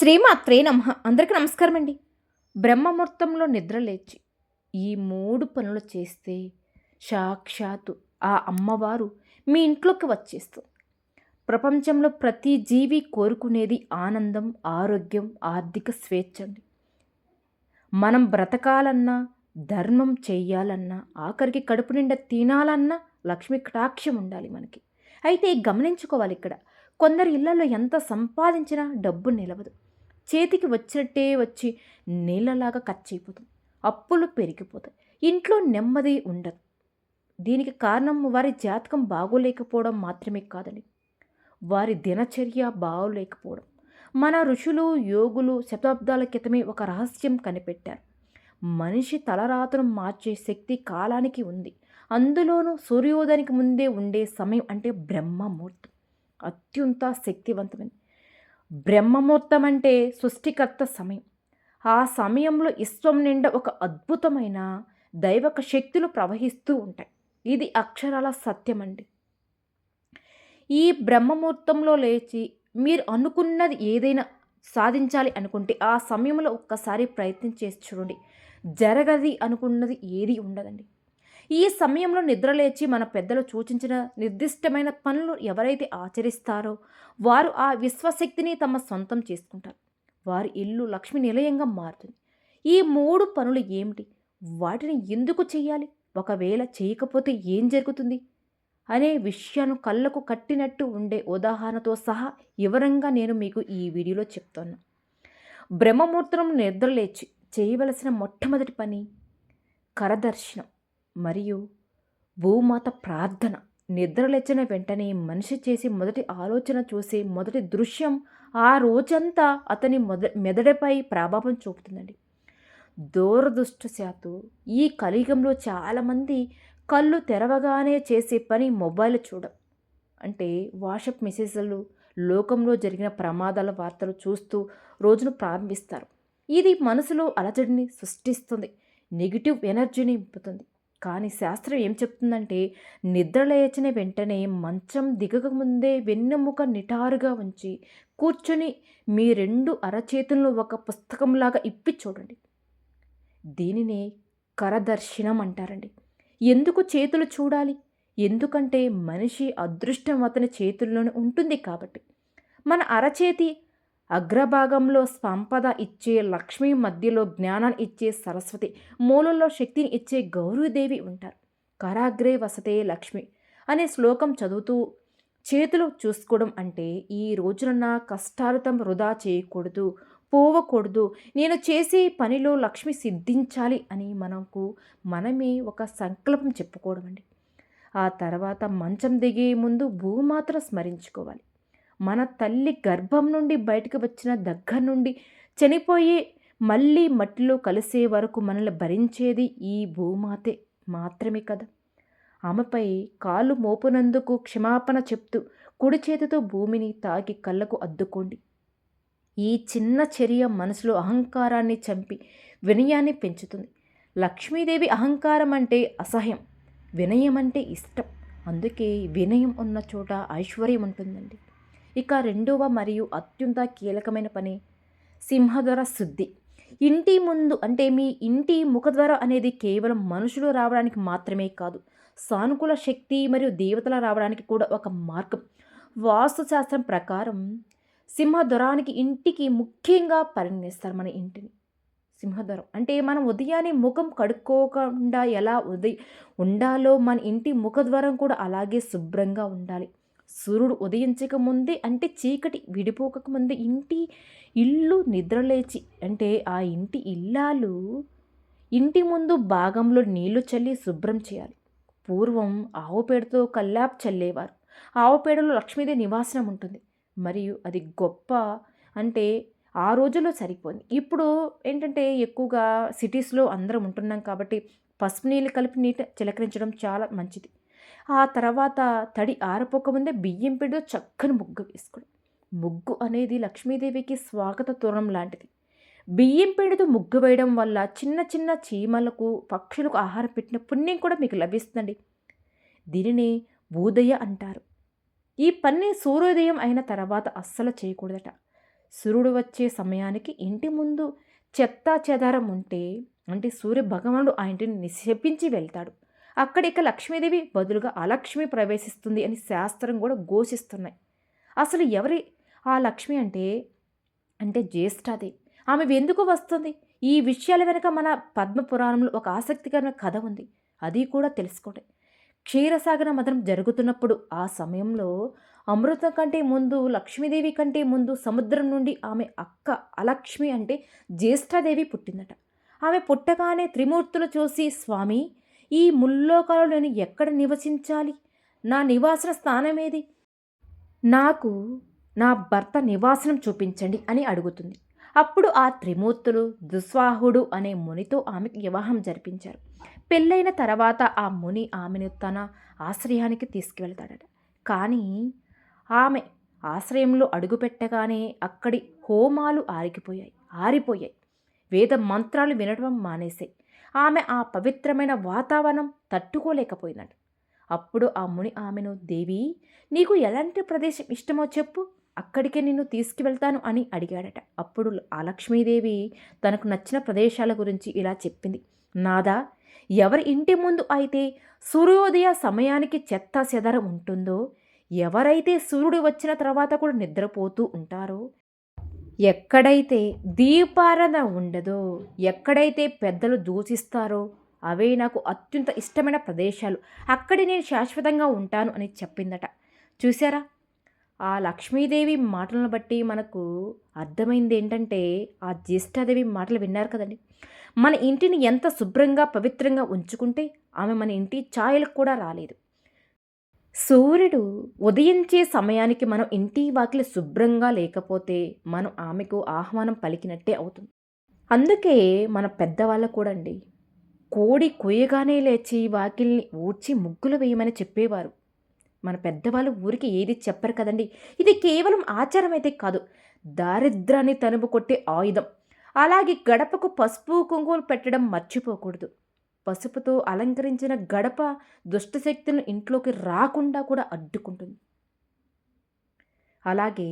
శ్రీమాత్రే నమ. అందరికీ నమస్కారం అండి బ్రహ్మముహూర్తంలో నిద్ర లేచి ఈ మూడు పనులు చేస్తే సాక్షాత్తు ఆ అమ్మవారు మీ ఇంట్లోకి వచ్చేస్తుంది. ప్రపంచంలో ప్రతి జీవి కోరుకునేది ఆనందం ఆరోగ్యం ఆర్థిక స్వేచ్ఛ అండి. మనం బ్రతకాలన్నా ధర్మం చెయ్యాలన్నా ఆఖరికి కడుపు నిండా తినాలన్నా లక్ష్మి కటాక్షం ఉండాలి మనకి. అయితే గమనించుకోవాలి ఇక్కడ కొందరు ఇళ్ళలో ఎంత సంపాదించినా డబ్బు నిలవదు. చేతికి వచ్చినట్టే వచ్చి నీళ్ళలాగా ఖర్చు అప్పులు పెరిగిపోతాయి. ఇంట్లో నెమ్మది ఉండదు. దీనికి కారణం వారి జాతకం బాగోలేకపోవడం మాత్రమే కాదండి. వారి దినచర్య బాగోలేకపోవడం. మన ఋషులు యోగులు శతాబ్దాల క్రితమే ఒక రహస్యం కనిపెట్టారు. మనిషి తలరాతను మార్చే శక్తి కాలానికి ఉంది. అందులోనూ సూర్యోదయానికి ముందే ఉండే సమయం అంటే బ్రహ్మముహూర్తం. అత్యంత శక్తివంతమైనది. బ్రహ్మముహూర్తం అంటే సృష్టికర్త సమయం. ఆ సమయంలో విశ్వం నిండా ఒక అద్భుతమైన దైవక శక్తులు ప్రవహిస్తూ ఉంటాయి. ఇది అక్షరాల సత్యం అండి ఈ బ్రహ్మముహూర్తంలో లేచి మీరు అనుకున్నది ఏదైనా సాధించాలి అనుకుంటే ఆ సమయంలో ఒక్కసారి ప్రయత్నం చేసి చూడండి. జరగది అనుకున్నది ఏది ఉండదండి. ఈ సమయంలో నిద్రలేచి మన పెద్దలు సూచించిన నిర్దిష్టమైన పనులు ఎవరైతే ఆచరిస్తారో వారు ఆ విశ్వశక్తిని తమ సొంతం చేసుకుంటారు. వారి ఇల్లు లక్ష్మి నిలయంగా మారుతుంది. ఈ మూడు పనులు ఏమిటి? వాటిని ఎందుకు చేయాలి? ఒకవేళ చేయకపోతే ఏం జరుగుతుంది? అనే విషయాన్ని కళ్ళకు కట్టినట్టు ఉండే ఉదాహరణతో సహా వివరంగా నేను మీకు ఈ వీడియోలో చెప్తాను. బ్రహ్మముహూర్తం నిద్రలేచి చేయవలసిన మొట్టమొదటి పని కరదర్శనం. మరియు భూమాత ప్రార్థన నిద్రలేచిన వెంటనే మనిషి చేసి మొదటి ఆలోచన చూసి మొదటి దృశ్యం ఆ రోజంతా అతని మొద మెదడుపై ప్రభావం చూపుతుందండి. దూరదృష్టశాత్తు ఈ కలియుగంలో చాలామంది కళ్ళు తెరవగానే చేసే పని మొబైల్ చూడం అంటే వాట్సాప్ మెసేజ్లు లోకంలో జరిగిన ప్రమాదాల వార్తలు చూస్తూ రోజును ప్రారంభిస్తారు. ఇది మనసులో అలజడిని సృష్టిస్తుంది. నెగిటివ్ ఎనర్జీని ఇంపుతుంది కానీ శాస్త్రం ఏం చెప్తుందంటే నిద్రలేచిన వెంటనే మంచం దిగక ముందే వెన్నెముక నిటారుగా ఉంచి కూర్చొని మీ రెండు అరచేతులను ఒక పుస్తకంలాగా ఇప్పి చూడండి. దీనినే కరదర్శనం అంటారండి. ఎందుకు చేతులు చూడాలి? ఎందుకంటే మనిషి అదృష్టం అతని చేతుల్లోనే ఉంటుంది కాబట్టి. మన అరచేతి అగ్రభాగంలో సంపద ఇచ్చే లక్ష్మి మధ్యలో జ్ఞానాన్ని ఇచ్చే సరస్వతి మూలంలో శక్తిని ఇచ్చే గౌరీదేవి ఉంటారు. కరాగ్రే వసతే లక్ష్మి అనే శ్లోకం చదువుతూ చేతులు చూసుకోవడం అంటే ఈ రోజున నా కష్టాలతం వృధా చేయకూడదు పోవకూడదు నేను చేసే పనిలో లక్ష్మి సిద్ధించాలి అని మనకు మనమే ఒక సంకల్పం చెప్పుకోవడం అండి. ఆ తర్వాత మంచం దిగే ముందు భూమాత్ర స్మరించుకోవాలి. మన తల్లి గర్భం నుండి బయటకు వచ్చిన దగ్గర నుండి చనిపోయి మళ్ళీ మట్టిలో కలిసే వరకు మనల్ని భరించేది ఈ భూమాతే మాత్రమే కదా. ఆమెపై కాలు మోపునందుకు క్షమాపణ చెప్తూ కుడి చేతితో భూమిని తాకి కళ్ళకు అద్దుకోండి. ఈ చిన్న చర్య మనసులో అహంకారాన్ని చంపి వినయాన్ని పెంచుతుంది. లక్ష్మీదేవి అహంకారం అంటే అసహ్యం వినయం అంటే ఇష్టం. అందుకే వినయం ఉన్న చోట ఐశ్వర్యం ఉంటుందండి. ఇక రెండవ మరియు అత్యంత కీలకమైన పని సింహద్వార శుద్ధి. ఇంటి ముందు అంటే మీ ఇంటి ముఖద్వారం అనేది కేవలం మనుషులు రావడానికి మాత్రమే కాదు సానుకూల శక్తి మరియు దేవతల రావడానికి కూడా ఒక మార్గం. వాస్తుశాస్త్రం ప్రకారం సింహద్వరానికి ఇంటికి ముఖ్యంగా పరిగణిస్తారు మన ఇంటిని. సింహద్వారం అంటే మనం ఉదయాన్నే ముఖం కడుక్కోకుండా ఎలా ఉదయ ఉండాలో మన ఇంటి ముఖద్వారం కూడా అలాగే శుభ్రంగా ఉండాలి. సూర్యుడు ఉదయించక ముందే అంటే చీకటి విడిపోక ముందే ఇంటి ఇల్లు నిద్రలేచి అంటే ఆ ఇంటి ఇల్లాలు ఇంటి ముందు భాగంలో నీళ్ళు చల్లి శుభ్రం చేయాలి. పూర్వం ఆవు పేడతో కల్లాప్ చల్లేవారు. ఆవు పేడలో లక్ష్మీదేవి నివాసనం ఉంటుంది. మరియు అది గొప్ప అంటే ఆ రోజుల్లో సరిపోయింది. ఇప్పుడు ఏంటంటే ఎక్కువగా సిటీస్లో అందరం ఉంటున్నాం కాబట్టి పసుపు నీళ్ళు కలిపి నీట చిలకరించడం చాలా మంచిది. ఆ తర్వాత తడి ఆరిపోకముందే బియ్యం పిడితో చక్కని ముగ్గు వేసుకోవడం ముగ్గు అనేది లక్ష్మీదేవికి స్వాగత తోరణం లాంటిది. బియ్యం పేడితో ముగ్గు వేయడం వల్ల చిన్న చిన్న చీమలకు పక్షులకు ఆహారం పెట్టిన పుణ్యం కూడా మీకు లభిస్తుందండి. దీనిని భూదయ అంటారు. ఈ పని సూర్యోదయం అయిన తర్వాత అస్సలు చేయకూడదట. సూర్యుడు వచ్చే సమయానికి ఇంటి ముందు చెత్త చెదారం ఉంటే అంటే సూర్య భగవానుడు ఆ ఇంటిని నిశపించి వెళ్తాడు. అక్కడ ఇక లక్ష్మీదేవి బదులుగా అలక్ష్మి ప్రవేశిస్తుంది అని శాస్త్రం కూడా ఘోషిస్తున్నాయి. అసలు ఎవరి ఆ లక్ష్మి అంటే అంటే జ్యేష్ఠాదేవి ఆమె ఎందుకు వస్తుంది. ఈ విషయాల వెనుక మన పద్మపురాణంలో ఒక ఆసక్తికరమైన కథ ఉంది. అది కూడా తెలుసుకోండి. క్షీరసాగర మదనం జరుగుతున్నప్పుడు ఆ సమయంలో అమృతం కంటే ముందు లక్ష్మీదేవి కంటే ముందు సముద్రం నుండి ఆమె అక్క అలక్ష్మి అంటే జ్యేష్ఠాదేవి పుట్టిందట. ఆమె పుట్టగానే త్రిమూర్తులు చూసి స్వామి ఈ ముల్లోకాలు నేను ఎక్కడ నివసించాలి? నా నివాసన స్థానమేది నాకు నా భర్త నివాసనం చూపించండి అని అడుగుతుంది. అప్పుడు ఆ త్రిమూర్తులు దుస్వాహుడు అనే మునితో ఆమెకు వివాహం జరిపించారు. పెళ్ళైన తర్వాత ఆ ముని ఆమెను తన ఆశ్రయానికి తీసుకువెళ్తాడట. కానీ ఆమె ఆశ్రయంలో అడుగుపెట్టగానే అక్కడి హోమాలు ఆరిగిపోయాయి ఆరిపోయాయి. వేద మంత్రాలు వినడం మానేశాయి. ఆమె ఆ పవిత్రమైన వాతావరణం తట్టుకోలేకపోయిందట అప్పుడు ఆ ముని ఆమెను దేవి నీకు ఎలాంటి ప్రదేశం ఇష్టమో చెప్పు అక్కడికే నిన్ను తీసుకువెళ్తాను అని అడిగాడట. అప్పుడు ఆ లక్ష్మీదేవి తనకు నచ్చిన ప్రదేశాల గురించి ఇలా చెప్పింది. నాదా ఎవరి ఇంటి ముందు అయితే సూర్యోదయ సమయానికి చెత్త చెదరం ఉంటుందో ఎవరైతే సూర్యుడు వచ్చిన తర్వాత కూడా నిద్రపోతూ ఉంటారో ఎక్కడైతే దీపారాధన ఉండదో ఎక్కడైతే పెద్దలు దూషిస్తారో అవే నాకు అత్యంత ఇష్టమైన ప్రదేశాలు. అక్కడే నేను శాశ్వతంగా ఉంటాను అని చెప్పిందట. చూసారా ఆ లక్ష్మీదేవి మాటలను బట్టి మనకు అర్థమైంది ఏంటంటే ఆ జ్యేష్ఠాదేవి మాటలు విన్నారు కదండి. మన ఇంటిని ఎంత శుభ్రంగా పవిత్రంగా ఉంచుకుంటే ఆమె మన ఇంటి ఛాయలకు కూడా రాలేదు. సూర్యుడు ఉదయించే సమయానికి మనం ఇంటి వాకిలి శుభ్రంగా లేకపోతే మనం ఆమెకు ఆహ్వానం పలికినట్టే అవుతుంది. అందుకే మన పెద్దవాళ్ళ కూడా అండి కోడి కొయ్యగానే లేచి వాకిల్ని ఊడ్చి ముగ్గులు వేయమని చెప్పేవారు. మన పెద్దవాళ్ళు ఊరికి ఏది చెప్పరు కదండి. ఇది కేవలం ఆచారం అయితే కాదు దారిద్రాన్ని తనుపు కొట్టే ఆయుధం. అలాగే గడపకు పసుపు కుంకుమలు పెట్టడం మర్చిపోకూడదు. పసుపుతో అలంకరించిన గడప దుష్టశక్తులను ఇంట్లోకి రాకుండా కూడా అడ్డుకుంటుంది. అలాగే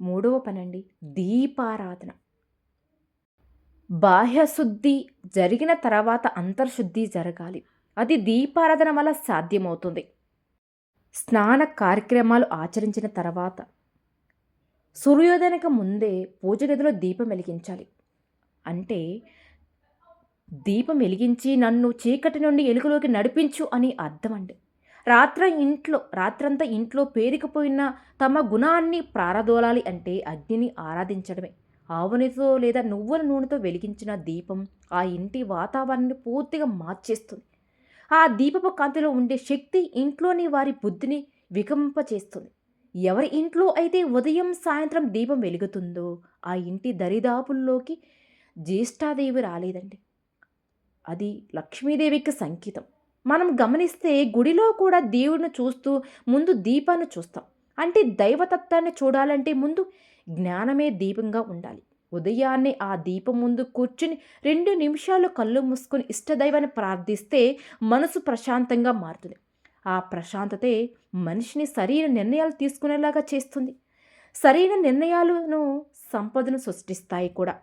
మూడవ పనండి దీపారాధన. బాహ్యశుద్ధి జరిగిన తర్వాత అంతర్శుద్ధి జరగాలి. అది దీపారాధన వల్ల సాధ్యమవుతుంది. స్నాన కార్యక్రమాలు ఆచరించిన తర్వాత సూర్యోదయానికి ముందే పూజ గదిలో దీపం వెలిగించాలి. అంటే దీపం వెలిగించి నన్ను చీకటి నుండి ఎలుగులోకి నడిపించు అని అర్థమండి. రాత్ర ఇంట్లో రాత్రంతా ఇంట్లో పేరుకుపోయిన తమ గుణాన్ని ప్రారదోలాలి అంటే అగ్నిని ఆరాధించడమే. ఆవునితో లేదా నువ్వుల నూనెతో వెలిగించిన దీపం ఆ ఇంటి వాతావరణాన్ని పూర్తిగా మార్చేస్తుంది. ఆ దీపపు కాంతిలో ఉండే శక్తి ఇంట్లోని వారి బుద్ధిని వికంపచేస్తుంది. ఎవరి ఇంట్లో అయితే ఉదయం సాయంత్రం దీపం వెలుగుతుందో ఆ ఇంటి దరిదాపుల్లోకి జ్యేష్ఠాదేవి రాలేదండి. అది లక్ష్మీదేవికి సంకేతం. మనం గమనిస్తే గుడిలో కూడా దేవుడిని చూస్తూ ముందు దీపాన్ని చూస్తాం. అంటే దైవతత్వాన్ని చూడాలంటే ముందు జ్ఞానమే దీపంగా ఉండాలి. ఉదయాన్నే ఆ దీపం ముందు కూర్చుని రెండు నిమిషాలు కళ్ళు మూసుకొని ఇష్టదైవాన్ని ప్రార్థిస్తే మనసు ప్రశాంతంగా మారుతుంది. ఆ ప్రశాంతతే మనిషిని సరైన నిర్ణయాలు తీసుకునేలాగా చేస్తుంది. సరైన నిర్ణయాలను సంపదను సృష్టిస్తాయి కూడా.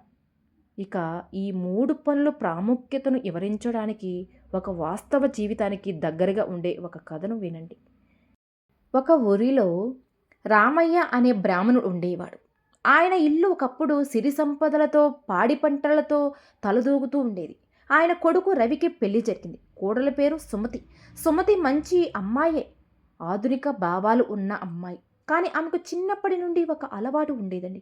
ఇక ఈ మూడు పనుల ప్రాముఖ్యతను వివరించడానికి ఒక వాస్తవ జీవితానికి దగ్గరగా ఉండే ఒక కథను వినండి. ఒక ఊరిలో రామయ్య అనే బ్రాహ్మణుడు ఉండేవాడు. ఆయన ఇల్లు ఒకప్పుడు సిరి సంపదలతో పాడి పంటలతో తలదూగుతూ ఉండేది. ఆయన కొడుకు రవికి పెళ్ళి జరిగింది. కోడల పేరు సుమతి. సుమతి మంచి అమ్మాయే. ఆధునిక భావాలు ఉన్న అమ్మాయి. కానీ ఆమెకు చిన్నప్పటి నుండి ఒక అలవాటు ఉండేదండి.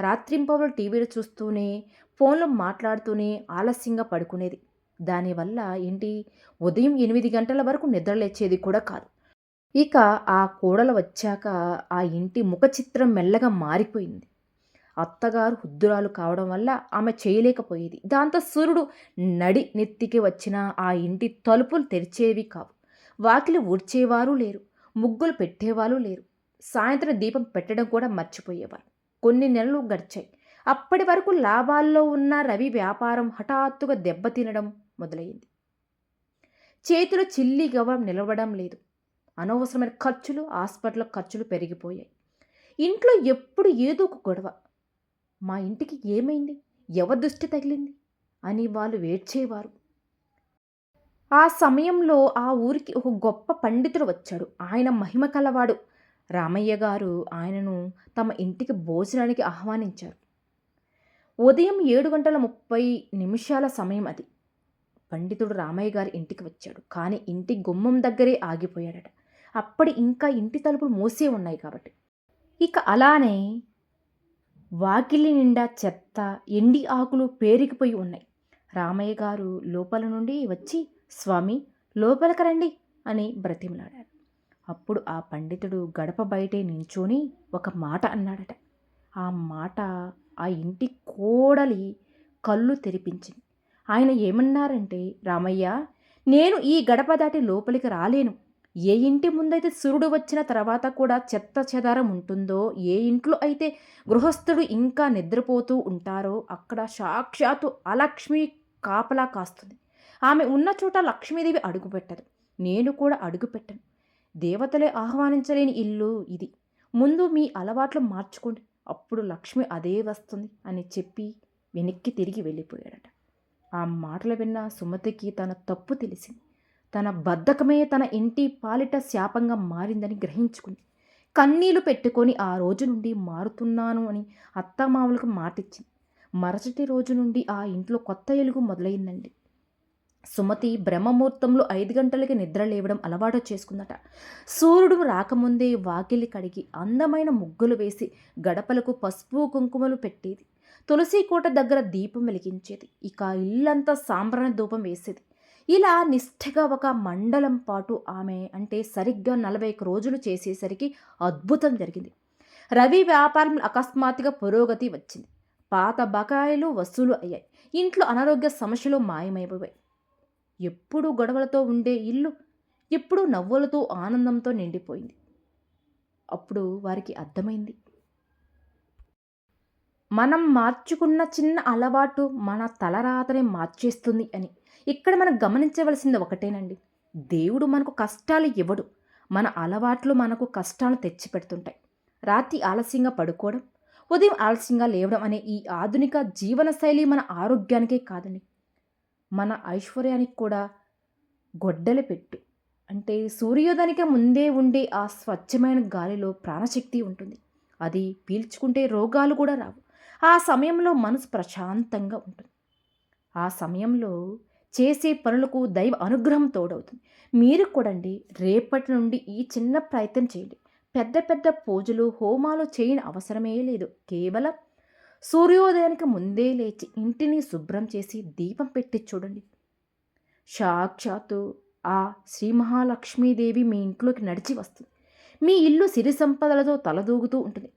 రాత్రింపవలు టీవీలు చూస్తూనే ఫోన్లో మాట్లాడుతూనే ఆలస్యంగా పడుకునేది. దానివల్ల ఏంటి? ఉదయం ఎనిమిది గంటల వరకు నిద్రలేచేది కూడా కాదు. ఇక ఆ కోడలు వచ్చాక ఆ ఇంటి ముఖ చిత్రం మెల్లగా మారిపోయింది. అత్తగారు హుద్దురాలు కావడం వల్ల ఆమె చేయలేకపోయేది. దాంతో సూర్యుడు నడి నెత్తికి వచ్చిన ఆ ఇంటి తలుపులు తెరిచేవి కావు. వాకిలి ఊడ్చేవారు లేరు. ముగ్గులు పెట్టేవారు లేరు. సాయంత్రం దీపం పెట్టడం కూడా మర్చిపోయేవారు. కొన్ని నెలలు గడిచాయి. అప్పటి వరకు లాభాల్లో ఉన్న రవి వ్యాపారం హఠాత్తుగా దెబ్బతినడం మొదలైంది. చేతిలో చిల్లి గవం నిలవడం లేదు. అనవసరమైన ఖర్చులు హాస్పిటల్ ఖర్చులు పెరిగిపోయాయి. ఇంట్లో ఎప్పుడు ఏదో ఒక గొడవ. మా ఇంటికి ఏమైంది? ఎవరి దృష్టి తగిలింది? అని వాళ్ళు వేడ్చేవారు. ఆ సమయంలో ఆ ఊరికి ఒక గొప్ప పండితుడు వచ్చాడు. ఆయన మహిమ కలవాడు. రామయ్య గారు ఆయనను తమ ఇంటికి భోజనానికి ఆహ్వానించారు. ఉదయం ఏడు గంటల ముప్పై నిమిషాల సమయం అది. పండితుడు రామయ్య గారి ఇంటికి వచ్చాడు. కానీ ఇంటి గుమ్మం దగ్గరే ఆగిపోయాడట. అప్పటి ఇంకా ఇంటి తలుపులు మూసే ఉన్నాయి కాబట్టి. ఇక అలానే వాకిలి నిండా చెత్త ఎండి ఆకులు పేరుకుపోయి ఉన్నాయి. రామయ్య గారు లోపల నుండి వచ్చి స్వామి లోపలికి రండి అని బ్రతిమలాడారు. అప్పుడు ఆ పండితుడు గడప బయటే నించొని ఒక మాట అన్నాడట. ఆ మాట ఆ ఇంటి కోడలి కళ్ళు తెరిపించింది. ఆయన ఏమన్నారంటే రామయ్య నేను ఈ గడప దాటి లోపలికి రాలేను. ఏ ఇంటి ముందైతే సూర్యుడు వచ్చిన తర్వాత కూడా చెత్త చెదారం ఉంటుందో ఏ ఇంట్లో అయితే గృహస్థుడు ఇంకా నిద్రపోతూ ఉంటారో అక్కడ సాక్షాత్తు అలక్ష్మి కాపలా కాస్తుంది. ఆమె ఉన్న చోట లక్ష్మీదేవి అడుగుపెట్టదు. నేను కూడా అడుగుపెట్టను. దేవతలే ఆహ్వానించలేని ఇల్లు ఇది. ముందు మీ అలవాట్లు మార్చుకోండి. అప్పుడు లక్ష్మి అదే వస్తుంది అని చెప్పి వెనక్కి తిరిగి వెళ్ళిపోయాడట. ఆ మాటలు విన్న సుమతికి తన తప్పు తెలిసింది. తన బద్ధకమే తన ఇంటి పాలిట శాపంగా మారిందని గ్రహించుకుంది. కన్నీళ్ళు పెట్టుకొని ఆ రోజు నుండి మారుతున్నాను అని అత్తమామలకు మాటిచ్చింది. మరుసటి రోజు నుండి ఆ ఇంట్లో కొత్త ఎలుగు మొదలైందండి. సుమతి బ్రహ్మముహూర్తంలో ఐదు గంటలకి నిద్ర లేవడం అలవాటు చేసుకుందట. సూర్యుడు రాకముందే వాకిలి కడిగి అందమైన ముగ్గులు వేసి గడపలకు పసుపు కుంకుమలు పెట్టేది. తులసి కోట దగ్గర దీపం వెలిగించేది. ఇక ఇల్లంతా సాంబ్రాణ ధూపం వేసేది. ఇలా నిష్ఠగా ఒక మండలం పాటు ఆమె అంటే సరిగ్గా నలభై రోజులు చేసేసరికి అద్భుతం జరిగింది. రవి వ్యాపారం అకస్మాత్తుగా పురోగతి వచ్చింది. పాత బకాయిలు వసూలు అయ్యాయి. ఇంట్లో అనారోగ్య సమస్యలు మాయమైపోయాయి. ఎప్పుడూ గొడవలతో ఉండే ఇల్లు ఎప్పుడూ నవ్వులతో ఆనందంతో నిండిపోయింది. అప్పుడు వారికి అర్థమైంది. మనం మార్చుకున్న చిన్న అలవాటు మన తలరాతనే మార్చేస్తుంది అని. ఇక్కడ మనం గమనించవలసింది ఒకటేనండి. దేవుడు మనకు కష్టాలు ఇవ్వడు. మన అలవాట్లు మనకు కష్టాలు తెచ్చిపెడుతుంటాయి. రాత్రి ఆలస్యంగా పడుకోవడం ఉదయం ఆలస్యంగా లేవడం అనే ఈ ఆధునిక జీవనశైలి మన ఆరోగ్యానికే కాదండి. మన ఐశ్వర్యానికి కూడా గొడ్డలి పెట్టు. అంటే సూర్యోదయానికి ముందే ఉండే ఆ స్వచ్ఛమైన గాలిలో ప్రాణశక్తి ఉంటుంది. అది పీల్చుకుంటే రోగాలు కూడా రావు. ఆ సమయంలో మనసు ప్రశాంతంగా ఉంటుంది. ఆ సమయంలో చేసే పనులకు దైవ అనుగ్రహం తోడవుతుంది. మీరు కూడండి రేపటి నుండి ఈ చిన్న ప్రయత్నం చేయండి. పెద్ద పెద్ద పూజలు హోమాలు చేయని అవసరమే లేదు. కేవలం సూర్యోదయానికి ముందే లేచి ఇంటిని శుభ్రం చేసి దీపం పెట్టి చూడండి. సాక్షాత్తు ఆ శ్రీ మహాలక్ష్మీదేవి మీ ఇంట్లోకి నడిచి వస్తుంది. మీ ఇల్లు సిరి సంపదలతో తలదూగుతూ ఉంటుంది.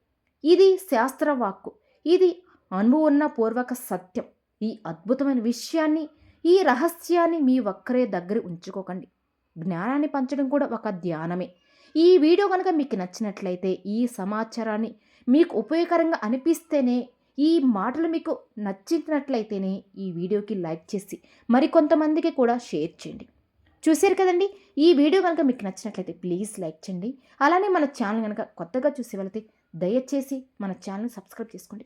ఇది శాస్త్రవాక్కు. ఇది అనుభవన్న పూర్వక సత్యం. ఈ అద్భుతమైన విషయాన్ని ఈ రహస్యాన్ని మీ ఒక్కరే దగ్గర ఉంచుకోకండి. జ్ఞానాన్ని పంచడం కూడా ఒక ధ్యానమే. ఈ వీడియో కనుక మీకు నచ్చినట్లయితే ఈ సమాచారాన్ని మీకు ఉపయోగకరంగా అనిపిస్తేనే ఈ మాటలు మీకు నచ్చినట్లయితేనే ఈ వీడియోకి లైక్ చేసి మరికొంతమందికి కూడా షేర్ చేయండి. చూశారు కదండి? ఈ వీడియో కనుక మీకు నచ్చినట్లయితే ప్లీజ్ లైక్ చేయండి. అలానే మన ఛానల్ కనుక కొత్తగా చూసి వెళితే దయచేసి మన ఛానల్ సబ్స్క్రైబ్ చేసుకోండి.